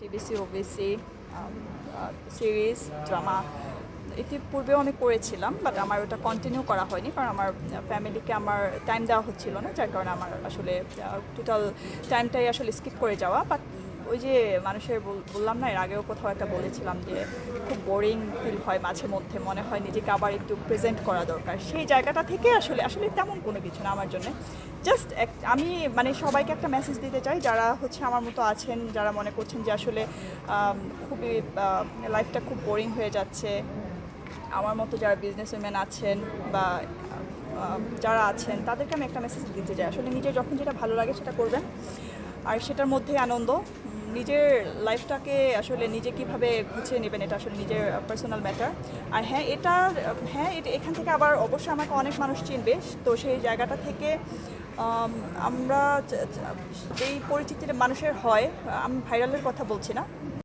TBC OBC series drama ইতিপূর্বেও আমি করেছিলাম বাট আমার ওটা কন্টিনিউ করা হয়নি, কারণ আমার ফ্যামিলিকে আমার টাইম দেওয়া হচ্ছিল না, যার কারণে আমার আসলে টোটাল টাইমটাই আসলে স্কিপ করে যাওয়া। বাট ওই যে মানুষের বল- বললাম না, এর আগেও কোথাও একটা বলেছিলাম যে, খুব বোরিং ফিল হয় মাঝে মধ্যে, মনে হয় নিজেকে আবার একটু প্রেজেন্ট করা দরকার। সেই জায়গাটা থেকে আসলে আসলে তেমন কোনো কিছু না আমার জন্য। জাস্ট এক, আমি মানে সবাইকে একটা মেসেজ দিতে চাই, যারা হচ্ছে আমার মতো আছেন, যারা মনে করছেন যে আসলে খুবই লাইফটা খুব বোরিং হয়ে যাচ্ছে, আমার মতো যারা বিজনেস উইমেন আছেন বা যারা আছেন, তাদেরকে আমি একটা মেসেজ দিতে চাই। আসলে নিজের যখন যেটা ভালো লাগে সেটা করবেন, আর সেটার মধ্যে আনন্দ, নিজের লাইফটাকে আসলে নিজে কীভাবে গুছিয়ে নেবেন, এটা আসলে নিজের পার্সোনাল ম্যাটার আর হ্যাঁ এটা হ্যাঁ এটা এখান থেকে আবার অবশ্যই আমাকে অনেক মানুষ চিনবে, তো সেই জায়গাটা থেকে আমরা এই পরিচিতিটা মানুষের হয় আমি ভাইরালের কথা বলছি না।